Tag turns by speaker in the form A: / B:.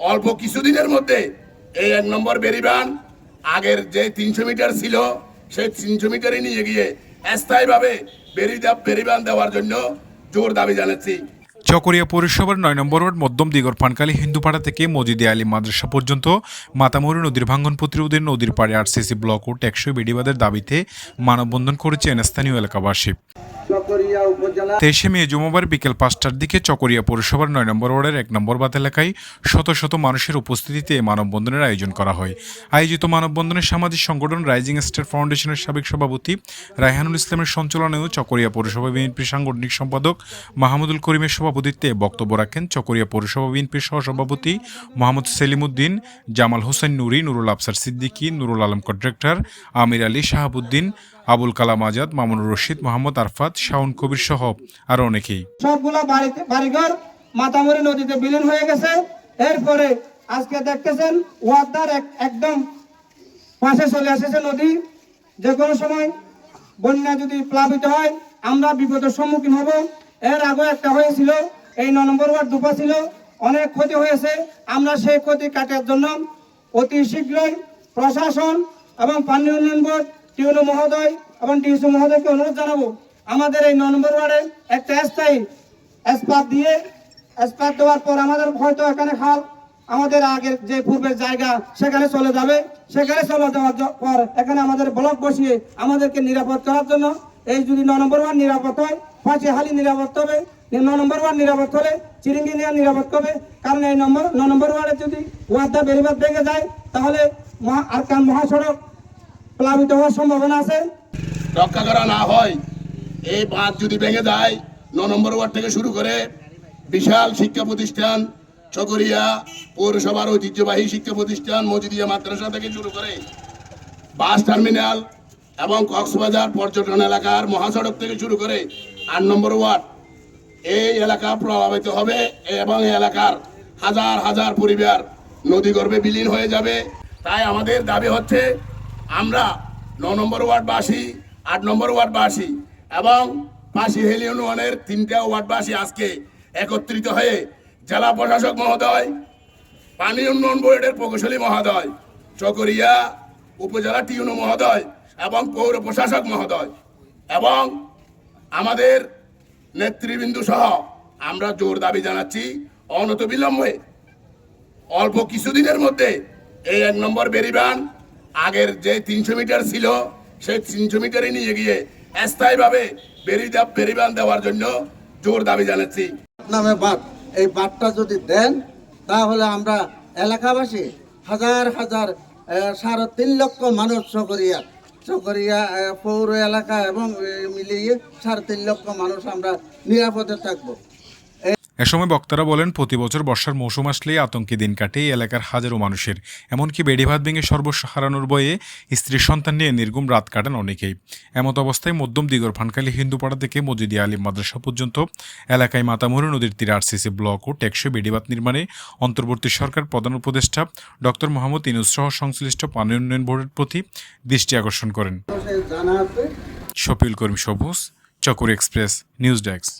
A: অল্প কিছুদিনের মধ্যে এই এক নম্বর বেরিবান আগের যে তিনশো মিটার ছিল, সেই তিনশো মিটারই নিয়ে গিয়ে স্থায়ীভাবে বেরি বেরিবান দেওয়ার জন্য জোর দাবি জানাচ্ছি।
B: চকরিয়া পৌরসভার নয় নম্বর ওয়ার্ড, মধ্যম দিগর পানকালী হিন্দুপাড়া থেকে মজিদে আলী মাদ্রাসা পর্যন্ত মাতামুরি নদীর ভাঙ্গন প্রতিরোধে নদীর পাড়ে আরসিসি ব্লক ও টেকসই বেডিবাদের দাবিতে মানববন্ধন করেছেন স্থানীয় এলাকাবাসী। তেইশে মে জুমাবার বিকেল পাঁচটার দিকে চকরিয়া পৌরসভার নয় নম্বর ওয়ার্ডের এক নম্বর বাত এলাকায় শত শত মানুষের উপস্থিতিতে মানববন্ধনের আয়োজন করা হয়। আয়োজিত মানববন্ধনে সামাজিক সংগঠন রাইজিং স্টার ফাউন্ডেশনের সাবেক সভাপতি রায়হানুল ইসলামের সঞ্চালনেও চকরিয়া পৌরসভা বিএনপির সাংগঠনিক সম্পাদক মাহমুদুল করিমের সভাপতিত্বে বক্তব্য রাখেন চকরিয়া পৌরসভা বিএনপির সহসভাপতি মোহাম্মদ সেলিমুদ্দিন, জামাল হোসেন নুরি, নুরুল আফসার সিদ্দিকী, নুরুল আলম কন্ট্রাক্টর, আমির আলী শাহাবুদ্দিন, আবুল কালাম আজাদ, মামুনুর রশিদ, মোহাম্মদ আরফাত শাওন কবির সহ আরও অনেকেই।
C: সবগুলো বাড়িতে বাড়িঘর মাতামরি নদীতে বিলীন হয়ে গেছে। এরপরে আজকে দেখতেছেন ওয়াদার এক- একদম পাশে চলে এসেছে নদী। যে কোনো সময় বন্যা যদি প্লাবিত হয়, আমরা বিপদের সম্মুখীন হব। এর আগে একটা হয়েছিল, এই ন নম্বর ওয়ার্ড দুপা ছিল। অনেক ক্ষতি হয়েছে। আমরা সেই ক্ষতি কাটার জন্য অতি শীঘ্রই প্রশাসন এবং পানি উন্নয়ন বোর্ড, টিউনো মহোদয় এবং টিউসি মহোদয়কে অনুরোধ জানাব। আমাদের এই নম্বর ওয়ার্ডে একটা স্থায়ী স্পাত দিয়ে স্পাত দেওয়ার পর আমাদের হয়তো এখানে খাল আমাদের আগের যে পূর্বের জায়গা, সেখানে চলে যাবে। সেখানে চলে যাওয়ার পর এখানে আমাদের ব্লক বসিয়ে আমাদেরকে নিরাপদ করার জন্য এই যদি ন নম্বর ওয়ার্ড নিরাপদ হয় পাঁচে হালি নিরাপদ হবে, ন নম্বর ওয়ার্ড নিরাপদ হলে চিরিঙ্গি নিয়ে নিরাপদ হবে কারণ এই নম্বর ন নম্বর ওয়ার্ডে যদি ওয়ার্ডটা বেরিবাদ ভেঙে যায়, তাহলে মহা আরকান মহাসড়ক প্লাবিত হওয়ার সম্ভাবনা আছে।
A: রক্ষা করা না হয়। এই বাঁধ যদি ভেঙে যায়, ন নম্বর ওয়ার্ড থেকে শুরু করে বিশাল শিক্ষা প্রতিষ্ঠান, চকরিয়া পৌরসভার ঐতিহ্যবাহী শিক্ষা প্রতিষ্ঠান মজিদিয়া মাদ্রাসা থেকে শুরু করে বাস টার্মিনাল এবং কক্সবাজার পর্যটন এলাকার মহাসড়ক থেকে শুরু করে আট নম্বর ওয়ার্ড এই এলাকা প্রভাবিত হবে এবং এলাকার হাজার হাজার পরিবার নদী গর্ভে বিলীন হয়ে যাবে। তাই আমাদের দাবি হচ্ছে, আমরা ন নম্বর ওয়ার্ডবাসী, আট নম্বর ওয়ার্ডবাসী এবং পাশি হেলি ইউনিয়নের তিনটা ওয়ার্ডবাসী আজকে একত্রিত হয়ে জেলা প্রশাসক মহোদয়, পানি উন্নয়ন বোর্ডের প্রকৌশলী মহোদয়, চকরিয়া উপজেলা টিউনো মহোদয় এবং পৌর প্রশাসক মহোদয় এবং আমাদের নেতৃবৃন্দু সহ আমরা জোর দাবি জানাচ্ছি অনত বিলম্বে অল্প কিছুদিনের মধ্যে এই এক নম্বর বেরিবান আগের যে তিনশো মিটার ছিল, সেই তিনশো মিটারই নিয়ে গিয়ে স্থায়ীভাবে বেরি বেরিবান দেওয়ার জন্য জোর দাবি জানাচ্ছি।
D: নামে বাদ। এই বাদটা যদি দেন, তাহলে আমরা এলাকাবাসী হাজার হাজার সাড়ে তিন লক্ষ মানুষ চকরিয়া চকরিয়া পৌর এলাকা এবং মিলিয়ে সাড়ে তিন লক্ষ মানুষ আমরা নিরাপদে থাকব।
B: এ সময় বক্তারা বলেন প্রতি বছর বর্ষার মৌসুম আসলেই আতঙ্কে দিন কাটে এই এলাকার হাজারো মানুষের। এমনকি বেড়িভাত ভেঙে সর্বস্ব হারানোর বয়ে স্ত্রী সন্তান নিয়ে নির্গুম রাত কাটান অনেকেই। এমত অবস্থায় মধ্যম দিগর ফানকালী হিন্দুপাড়া থেকে মজিদি আলিম মাদ্রাসা পর্যন্ত এলাকায় মাতামুরি নদীর তীরে আরসিসি ব্লক ও টেকসই বেড়িবাত নির্মাণে অন্তর্বর্তী সরকার প্রধান উপদেষ্টা ডক্টর মোহাম্মদ ইনুস সহ সংশ্লিষ্ট পানি উন্নয়ন বোর্ডের প্রতি দৃষ্টি আকর্ষণ করেন। শফিউল করিম সবুজ চকুর এক্সপ্রেস নিউজ ডেস্ক।